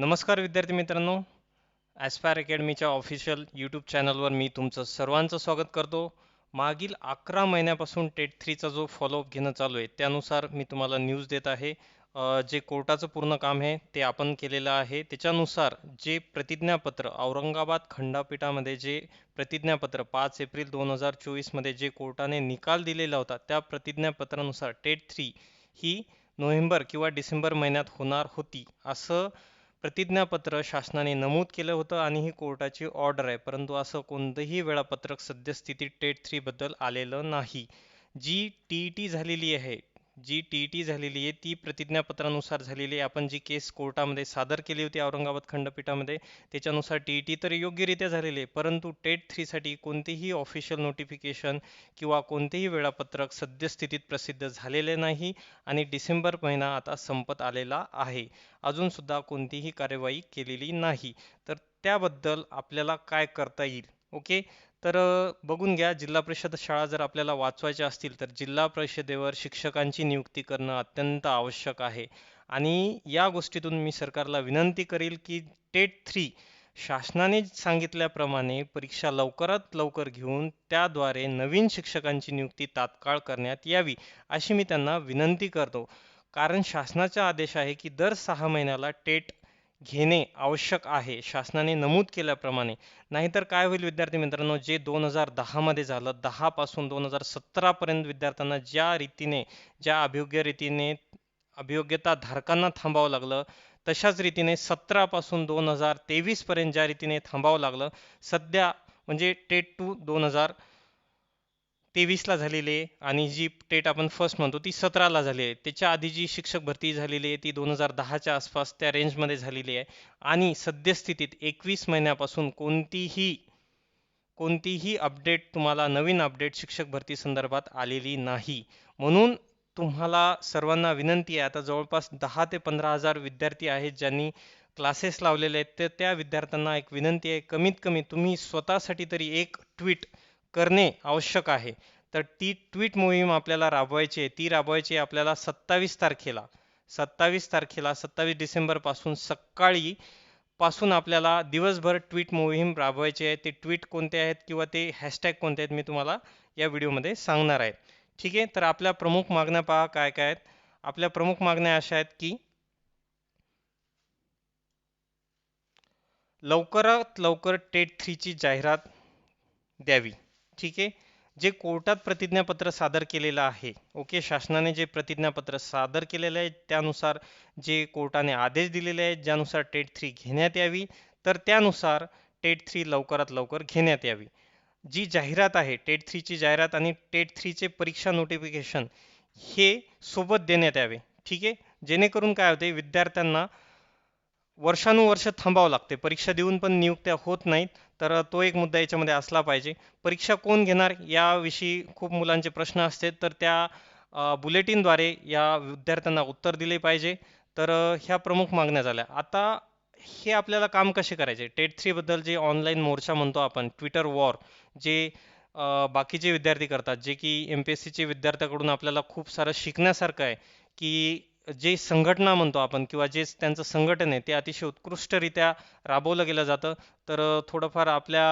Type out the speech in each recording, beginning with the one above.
नमस्कार विद्यार्थी मित्रांनो. ॲस्पायर अकॅडमीच्या ऑफिशियल यूट्यूब चॅनलवर मी तुमचं सर्वांचं स्वागत करतो. मागील अकरा महिन्यापासून टेट थ्रीचा जो फॉलोअप घेणं चालू आहे त्यानुसार मी तुम्हाला न्यूज देत आहे. जे कोर्टाचं पूर्ण काम आहे ते आपण केलेलं आहे. त्याच्यानुसार जे प्रतिज्ञापत्र औरंगाबाद खंडपीठामध्ये जे प्रतिज्ञापत्र पाच एप्रिल दोन हजार चोवीसमध्ये जे कोर्टाने निकाल दिलेला होता त्या प्रतिज्ञापत्रानुसार टेट थ्री ही नोव्हेंबर किंवा डिसेंबर महिन्यात होणार होती. असं प्रतिज्ञापत्र शासनाने नमूद केलं होतं आणि ही कोर्टाची ऑर्डर आहे. परंतु असं कोणतंही वेळापत्रक सद्यस्थितीत टेट थ्रीबद्दल आलेलं नाही. जी टी टी झालेली आहे जी टी टी झालेली आहे ती प्रतिज्ञापत्रानुसार झालेली आहे. आपण जी केस कोर्टामध्ये सादर केली होती औरंगाबाद खंडपीठामध्ये त्याच्यानुसार टी टी तर योग्यरित्या झालेली आहे. परंतु टेट थ्रीसाठी कोणतेही ऑफिशियल नोटिफिकेशन किंवा कोणतेही वेळापत्रक सद्यस्थितीत प्रसिद्ध झालेले नाही आणि डिसेंबर महिना आता संपत आलेला आहे. अजून सुद्धा कोणतीही कार्यवाही केलेली नाही. तर त्याबद्दल आपल्याला काय करता येईल? ओके? तर बघून घ्या जिल्हा परिषद शाळा जर आपल्याला वाचवायच्या असतील तर जिल्हा परिषदेवर शिक्षकांची नियुक्ती करणं अत्यंत आवश्यक आहे. आणि या गोष्टीतून मी सरकारला विनंती करेल की टेट थ्री शासनाने सांगितल्याप्रमाणे परीक्षा लवकरात लवकर घेऊन त्याद्वारे नवीन शिक्षकांची नियुक्ती तात्काळ करण्यात यावी अशी मी त्यांना विनंती करतो. कारण शासनाचा आदेश आहे की दर सहा महिन्याला टेट घेणे आवश्यक आहे शासनाने नमूद केल्याप्रमाणे. नाहीतर काय होईल विद्यार्थी मित्रांनो जे दोन हजार दहामध्ये झालं दहापासून दोन हजार सतरा पर्यंत विद्यार्थ्यांना ज्या रीतीने ज्या अभियोग्य रीतीने अभियोग्यता धारकांना थांबावं लागलं तशाच रीतीने सतरा पासून दोन हजार तेवीस पर्यंत ज्या रीतीने थांबावं लागलं सध्या म्हणजे टेट टू दोन हजार तेवीसला झालेली आहे आणि जी टेट आपण फर्स्ट म्हणतो ती सतराला झाली आहे. त्याच्या आधी जी शिक्षक भरती झालेली आहे ती दोन हजार दहाच्या आसपास त्या रेंजमध्ये झालेली आहे. आणि सद्यस्थितीत एकवीस महिन्यापासून कोणतीही कोणतीही अपडेट तुम्हाला नवीन अपडेट शिक्षक भरती संदर्भात आलेली नाही. म्हणून तुम्हाला सर्वांना विनंती आहे आता जवळपास दहा ते पंधरा हजार विद्यार्थी आहेत ज्यांनी क्लासेस लावलेले आहेत तर त्या विद्यार्थ्यांना एक विनंती आहे कमीत कमी तुम्ही स्वतःसाठी तरी एक ट्विट करणे आवश्यक आहे. तर ती ट्विट मोहीम आपल्याला राबवायची आहे. ती राबवायची आहे आपल्याला सत्तावीस तारखेला. सत्तावीस तारखेला सत्तावीस डिसेंबरपासून सकाळी पासून आपल्याला दिवसभर ट्विट मोहीम राबवायची आहे. ते ट्विट कोणते आहेत किंवा ते हॅशटॅग कोणते आहेत मी तुम्हाला या व्हिडिओमध्ये सांगणार आहे. ठीक आहे? तर आपल्या प्रमुख मागण्या पहा काय काय आहेत. आपल्या प्रमुख मागण्या अशा आहेत की लवकरात लवकर टेट थ्रीची जाहिरात द्यावी. ठीक आहे. जे कोर्टात प्रतिज्ञापत्र सादर केलेलं आहे ओके शासनाने जे प्रतिज्ञापत्र सादर केलेलं आहे त्यानुसार जे कोर्टाने आदेश दिलेले आहेत ज्यानुसार टेट थ्री घेण्यात यावी तर त्यानुसार टेट थ्री लवकरात लवकर घेण्यात यावी. जी जाहिरात आहे टेट थ्रीची जाहिरात आणि टेट थ्रीचे परीक्षा नोटिफिकेशन हे सोबत देण्यात यावे ठीक आहे. जेणेकरून काय होते विद्यार्थ्यांना वर्षानुवर्ष थांबावं लागते परीक्षा देऊन पण नियुक्त्या होत नाहीत तर तो एक मुद्दा याच्यामध्ये असला पाहिजे. परीक्षा कोण घेणार याविषयी खूप मुलांचे प्रश्न असते. तर त्या बुलेटिनद्वारे या विद्यार्थ्यांना उत्तर दिले पाहिजे. तर ह्या प्रमुख मागण्या झाल्या. आता हे आपल्याला काम कसे करायचे? टेट थ्रीबद्दल जे ऑनलाईन मोर्चा म्हणतो आपण ट्विटर वॉर जे बाकीचे विद्यार्थी करतात जे की एम पी एस सीचे विद्यार्थ्याकडून आपल्याला खूप सारं शिकण्यासारखं आहे की जे संघटना म्हणतो आपण किंवा जे त्यांचं संघटन आहे ते अतिशय उत्कृष्टरित्या राबवलं गेलं जातं. तर थोडंफार आपल्या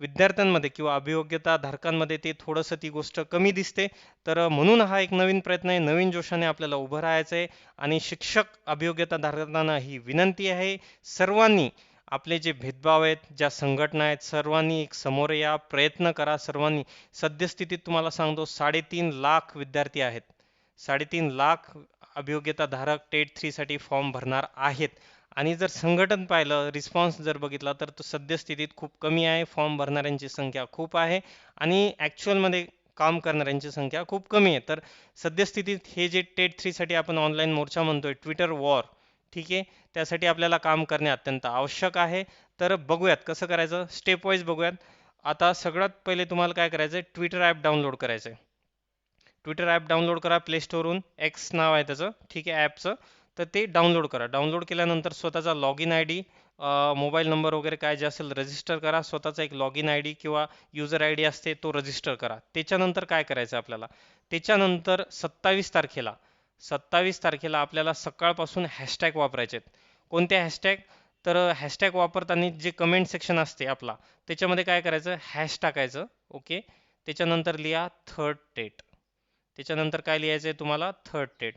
विद्यार्थ्यांमध्ये किंवा अभियोग्यता धारकांमध्ये ते थोडंसं ती गोष्ट कमी दिसते. तर म्हणून हा एक नवीन प्रयत्न आहे. नवीन जोशाने आपल्याला उभं राहायचं आहे आणि शिक्षक अभियोग्यता धारकांना ही विनंती आहे सर्वांनी आपले जे भेदभाव आहेत ज्या संघटना आहेत सर्वांनी एक समोर या प्रयत्न करा. सर्वांनी सद्यस्थितीत तुम्हाला सांगतो साडेतीन लाख विद्यार्थी आहेत. साडेतीन लाख अभियोग्यताधारक टेट थ्रीसाठी फॉर्म भरणार आहेत. आणि जर संघटन पाहिलं रिस्पॉन्स जर बघितला तर तो सद्यस्थितीत खूप कमी आहे. फॉर्म भरणाऱ्यांची संख्या खूप आहे. आणि ॲक्च्युअलमध्ये काम करणाऱ्यांची संख्या खूप कमी आहे. तर सद्यस्थितीत हे जे टेट थ्रीसाठी आपण ऑनलाईन मोर्चा म्हणतोय ट्विटर वॉर ठीक आहे? त्यासाठी आपल्याला काम करणे अत्यंत आवश्यक आहे. तर बघूयात कसं करायचं. स्टेप वाईज बघूयात. आता सगळ्यात पहिले तुम्हाला काय करायचं आहे ट्विटर ॲप डाउनलोड करायचं आहे ट्विटर ॲप डाउनलोड करा प्ले स्टोअरहून एक्स नाव आहे त्याचं. ठीक आहे ॲपचं तर ते डाउनलोड करा. डाउनलोड केल्यानंतर स्वतःचा log in I D mobile number वगैरे काय जे असेल रजिस्टर करा. स्वतःचा एक लॉग इन आय डी किंवा युजर आय डी असते तो रजिस्टर करा. त्याच्यानंतर काय करायचं आपल्याला? त्याच्यानंतर सत्तावीस तारखेला सत्तावीस तारखेला आपल्याला सकाळपासून हॅशटॅग वापरायचे आहेत. कोणते हॅशटॅग तर हॅशटॅग वापरताना जे कमेंट सेक्शन असते आपला त्याच्यामध्ये काय करायचं? हॅश टाकायचं. ओके त्याच्यानंतर लिहा थर्ड डेट त्याच्यानंतर काय लिहायचं आहे तुम्हाला? थर्ड डेट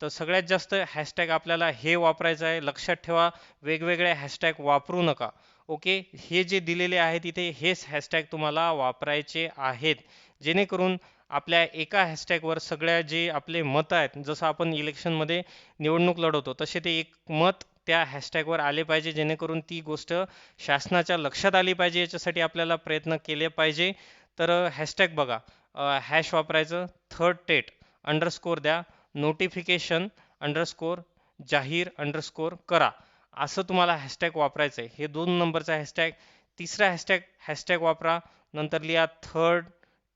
तर सगळ्यात जास्त हॅशटॅग आपल्याला हे वापरायचं आहे. लक्षात ठेवा वेगवेगळे हॅशटॅग वापरू नका. ओके हे जे दिलेले आहेत तिथे हेच हॅशटॅग तुम्हाला वापरायचे आहेत. जेणेकरून आपल्या एका हॅशटॅगवर सगळ्या जे आपले मत आहेत जसं आपण इलेक्शनमध्ये निवडणूक लढवतो तसे ते एक मत त्या हॅशटॅगवर आले पाहिजे. जेणेकरून ती गोष्ट शासनाच्या लक्षात आली पाहिजे. याच्यासाठी आपल्याला प्रयत्न केले पाहिजे. तर हॅशटॅग बघा. हॅश वापरायचं. थर्ड टेट अंडरस्कोर द्या. नोटिफिकेशन अंडरस्कोर जाहीर अंडरस्कोर करा. असं तुम्हाला हॅशटॅग वापरायचं आहे हे दोन नंबरचा हॅशटॅग तिसरा हॅशटॅग हॅशटॅग वापरा. नंतर लिहा थर्ड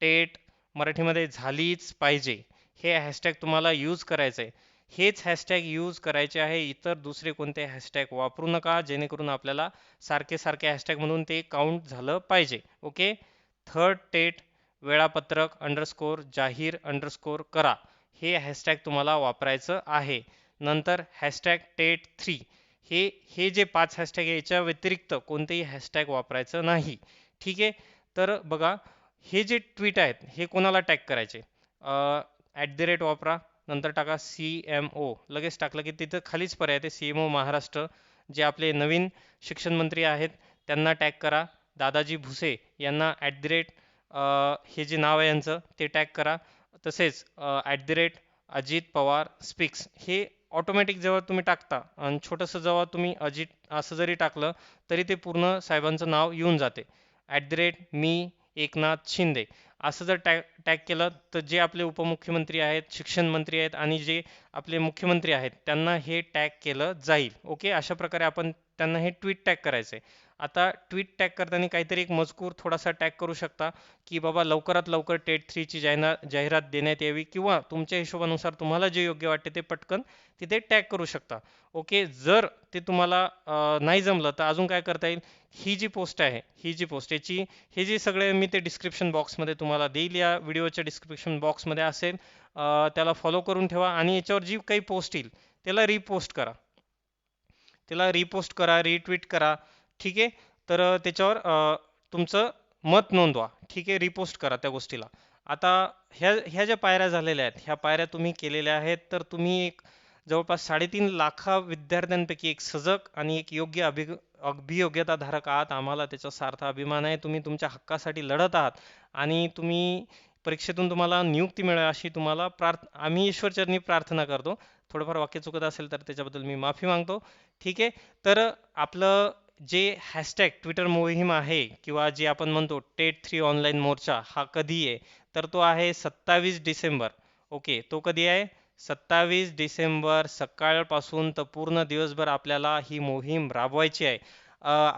टेट मराठीमध्ये झालीच पाहिजे. हे हॅशटॅग तुम्हाला यूज करायचं आहे हेच हॅशटॅग यूज करायचे आहे. इतर दुसरे कोणते हॅशटॅग वापरू नका. जेणेकरून आपल्याला सारखे सारखे हॅशटॅग म्हणून ते काउंट झालं पाहिजे. ओके थर्ड टेट वेळापत्रक अंडरस्कोर जाहीर अंडरस्कोर करा. हे हॅशटॅग तुम्हाला वापरायचं आहे. नंतर हॅशटॅग टेट थ्री. हे हे जे पाच हॅशटॅग आहे याच्या व्यतिरिक्त कोणतेही हॅशटॅग वापरायचं नाही. ठीक आहे? तर बघा हे जे ट्विट आहेत हे कोणाला टॅग करायचे? ॲट द रेट वापरा. नंतर टाका सी एम ओ लगेच टाकलं की तिथं खालीच पर्याय ते सी एम ओ महाराष्ट्र. जे आपले नवीन शिक्षण मंत्री आहेत त्यांना टॅग करा. दादाजी भुसे यांना ॲट द रेट हे जे नाव आहे यांचं ते टॅग करा. तसेच at the rate Ajit Pawar speaks हे ऑटोमॅटिक जेव्हा तुम्ही टाकता आणि छोटंसं जेव्हा तुम्ही अजित असं जरी टाकलं तरी ते पूर्ण साहेबांचं नाव येऊन जाते. ॲट द रेट मी एकनाथ शिंदे. असं जर टॅग टॅग केलं तर जे आपले उपमुख्यमंत्री आहेत शिक्षण मंत्री आहेत आणि जे आपले मुख्यमंत्री आहेत त्यांना हे टॅग केलं जाईल. ओके? अशा प्रकारे आपण त्यांना हे ट्विट टॅग करायचं आहे आता ट्विट टॅग करताना काहीतरी एक मजकूर थोडासा टॅग करू शकता की बाबा लवकरात लवकर टेट थ्रीची जाहिरा जाहिरात देण्यात यावी किंवा तुमच्या हिशोबानुसार तुम्हाला जे योग्य वाटते ते पटकन तिथे टॅग करू शकता. ओके? जर ते तुम्हाला नाही जमलं तर अजून काय करता येईल? ही जी पोस्ट आहे ही जी पोस्ट याची हे जे सगळे मी ते डिस्क्रिप्शन बॉक्समध्ये तुम्हाला देईल. या व्हिडिओच्या डिस्क्रिप्शन बॉक्समध्ये असेल त्याला फॉलो करून ठेवा आणि याच्यावर जी काही पोस्ट येईल त्याला रिपोस्ट करा. त्याला रिपोस्ट करा रिट्विट करा ठीक आहे? तर त्याच्यावर तुमचं मत नोंदवा ठीक आहे? रिपोस्ट करा त्या गोष्टीला. आता ह्या ह्या ज्या पायऱ्या झालेल्या आहेत ह्या पायऱ्या तुम्ही केलेल्या आहेत तर तुम्ही एक जवळपास साडेतीन लाखा विद्यार्थ्यांपैकी एक सजग आणि एक योग्य अभि अभियोग्यता धारक आहात. आम्हाला त्याचा सार्थ अभिमान आहे. तुम्ही तुमच्या हक्कासाठी लढत आहात आणि तुम्ही परीक्षेतून तुम्हाला नियुक्ती मिळेल अशी तुम्हाला प्रार्थ आम्ही ईश्वरचरणी प्रार्थना करतो. थोडंफार वाक्य चुकत असेल तर त्याच्याबद्दल मी माफी मागतो. ठीक आहे? तर आपलं जे हॅशटॅग ट्विटर मोहीम आहे किंवा जे आपण म्हणतो टेट थ्री ऑनलाईन मोर्चा हा कधी आहे तर तो आहे सत्तावीस डिसेंबर. ओके? तो कधी आहे सत्तावीस डिसेंबर सकाळपासून तर पूर्ण दिवसभर आपल्याला ही मोहीम राबवायची आहे.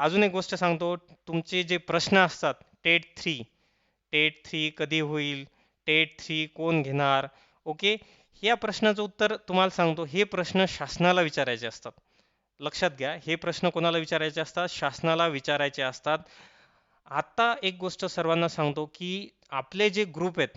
अजून एक गोष्ट सांगतो. तुमचे जे प्रश्न असतात टेट थ्री टेट थ्री कधी होईल टेट थ्री कोण घेणार ओके? या प्रश्नाचं उत्तर तुम्हाला सांगतो. हे प्रश्न शासनाला विचारायचे असतात. लक्षात घ्या हे प्रश्न कोणाला विचारायचे असतात? शासनाला विचारायचे असतात. आता एक गोष्ट सर्वांना सांगतो की आपले जे ग्रुप आहेत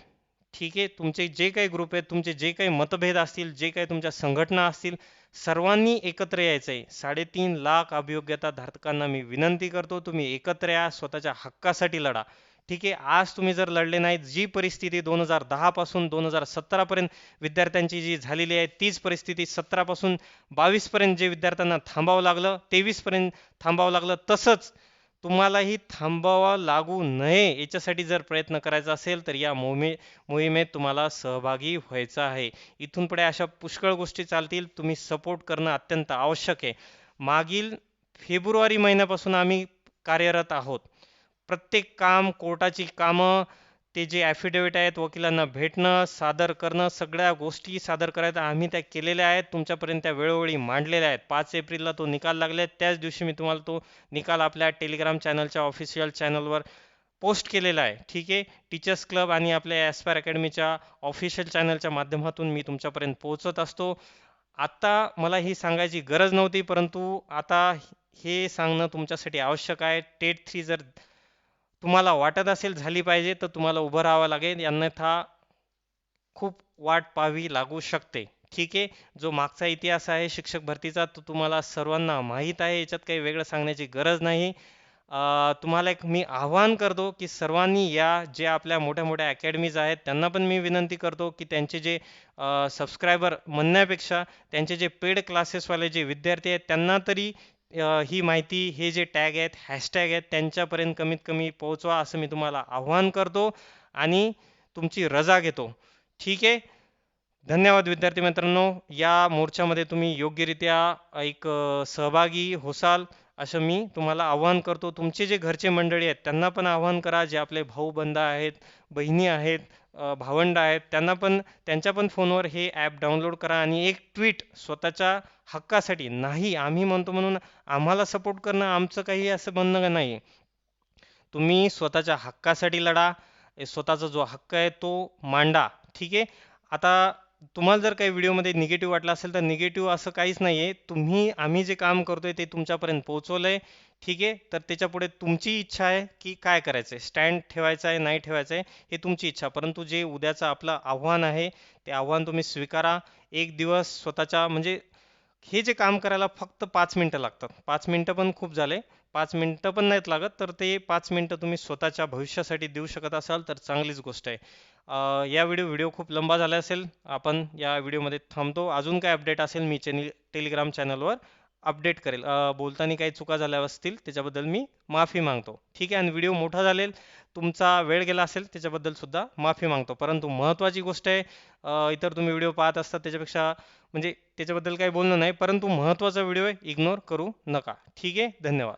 ठीक आहे तुमचे जे काही ग्रुप आहेत तुमचे जे काही मतभेद असतील जे काही तुमच्या संघटना असतील सर्वांनी एकत्र यायचं आहे साडेतीन लाख अभियोग्यता धारकांना मी विनंती करतो तुम्ही एकत्र या स्वतःच्या हक्कासाठी लढा. ठीक आहे आज तुम्ही जर लढले नाहीत जी परिस्थिती दोन हजार दहा पासून दोन हजार सतरा पर्यंत विद्यार्थ्यांची जी झालेली आहे तीच परिस्थिती सतरा पासून बावीस पर्यंत जे विद्यार्थ्यांना थांबावं लागलं तेवीस पर्यंत थांबावं लागलं तसंच तुम्हालाही थांबावं लागू नये याच्यासाठी जर प्रयत्न करायचा असेल तर या मोहिमे मोहिमेत तुम्हाला सहभागी व्हायचं आहे. इथून पुढे अशा पुष्कळ गोष्टी चालतील तुम्ही सपोर्ट करणं अत्यंत आवश्यक आहे. मागील फेब्रुवारी महिन्यापासून आम्ही कार्यरत आहोत. प्रत्येक काम कोर्टाची कामं ते जे ॲफिडेविट आहेत वकिलांना भेटणं सादर करणं सगळ्या गोष्टी सादर करायचं आम्ही त्या केलेल्या आहेत तुमच्यापर्यंत त्या वेळोवेळी मांडलेल्या आहेत. पाच एप्रिलला तो निकाल लागले त्याच दिवशी मी तुम्हाला तो निकाल आपल्या टेलिग्राम चॅनलच्या ऑफिशियल चॅनलवर पोस्ट केलेला आहे. ठीक आहे? टीचर्स क्लब आणि आपल्या ॲस्पायर अकॅडमीच्या ऑफिशियल चॅनलच्या माध्यमातून मी तुमच्यापर्यंत पोहोचत असतो. आत्ता मला ही सांगायची गरज नव्हती परंतु आता हे सांगणं तुमच्यासाठी आवश्यक आहे. टेट थ्री जर तुम्हाला वाटत असेल झाली पाहिजे तर तुम्हाला उभं राहावं लागेल. अन्यथा खूप वाट पाहावी लागू शकते. ठीक आहे? जो मागचा इतिहास आहे शिक्षक भरतीचा तो तुम्हाला सर्वांना माहीत आहे. याच्यात काही वेगळं सांगण्याची गरज नाही. तुम्हाला एक मी आवाहन करतो की सर्वांनी या जे आपल्या मोठ्या मोठ्या अकॅडमीज आहेत त्यांना पण मी विनंती करतो की त्यांचे जे सबस्क्रायबर म्हणण्यापेक्षा त्यांचे जे पेड क्लासेसवाले जे विद्यार्थी आहेत त्यांना तरी ही माहिती हे जे टॅग आहेत हॅशटॅग आहेत त्यांच्यापर्यंत कमीत कमी पोहोचवा असं मी तुम्हाला आव्हान करतो आणि तुमची रजा घेतो. ठीक आहे? धन्यवाद विद्यार्थी मित्रांनो. या मोर्चामध्ये तुम्ही योग्यरित्या एक सहभागी होसाल असं मी तुम्हाला आव्हान करतो. तुमचे जे घरचे मंडळी आहेत त्यांना पण आव्हान करा. जे आपले भाऊ बंध आहेत बहिणी आहेत भावंड आहेत. त्यांना पण त्यांच्या पण फोनवर हे ॲप डाउनलोड करा आणि एक ट्विट स्वतःच्या हक्कासाठी नाही आम्ही म्हणतो म्हणून आम्हाला सपोर्ट करणं आमचं काही असं म्हणणं नाही. तुम्ही स्वतःच्या हक्कासाठी लढा. स्वतःचा जो हक्क आहे तो मांडा. ठीक आहे? आता तुम्हाला जर काही व्हिडिओमध्ये निगेटिव्ह वाटला असेल तर निगेटिव्ह असं काहीच नाही आहे तुम्ही आम्ही जे काम करतोय ते तुमच्यापर्यंत पोहोचवलंय. ठीक आहे? तर त्याच्यापुढे तुमची इच्छा आहे की काय करायचं आहे? स्टँड ठेवायचं आहे नाही ठेवायचं आहे हे तुमची इच्छा. परंतु जे उद्याचं आपलं आव्हान आहे ते आव्हान तुम्ही स्वीकारा. एक दिवस स्वतःच्या म्हणजे हे जे काम करायला फक्त पाच मिनटं लागतात. पाच मिनटं पण खूप झाले. पाच मिनटं पण नाहीत लागत तर ते पाच मिनटं तुम्ही स्वतःच्या भविष्यासाठी देऊ शकत असाल तर चांगलीच गोष्ट आहे. या व्हिडिओ व्हिडिओ खूप लंबा झाला असेल. आपण या व्हिडिओमध्ये थांबतो. अजून काय अपडेट असेल मी चॅनल टेलिग्राम चॅनलवर अपडेट करेल. बोलताना काही चुका झाल्या असतील त्याच्याबद्दल मी माफी मागतो. ठीक आहे आणि व्हिडिओ मोठा झालेल तुमचा वेळ गेला असेल त्याच्याबद्दल सुद्धा माफी मागतो. परंतु महत्त्वाची गोष्ट आहे इतर तुम्ही व्हिडिओ पाहत असतात त्याच्यापेक्षा म्हणजे त्याच्याबद्दल काही बोलणं नाही परंतु महत्त्वाचा व्हिडिओ आहे इग्नोर करू नका. ठीक आहे धन्यवाद.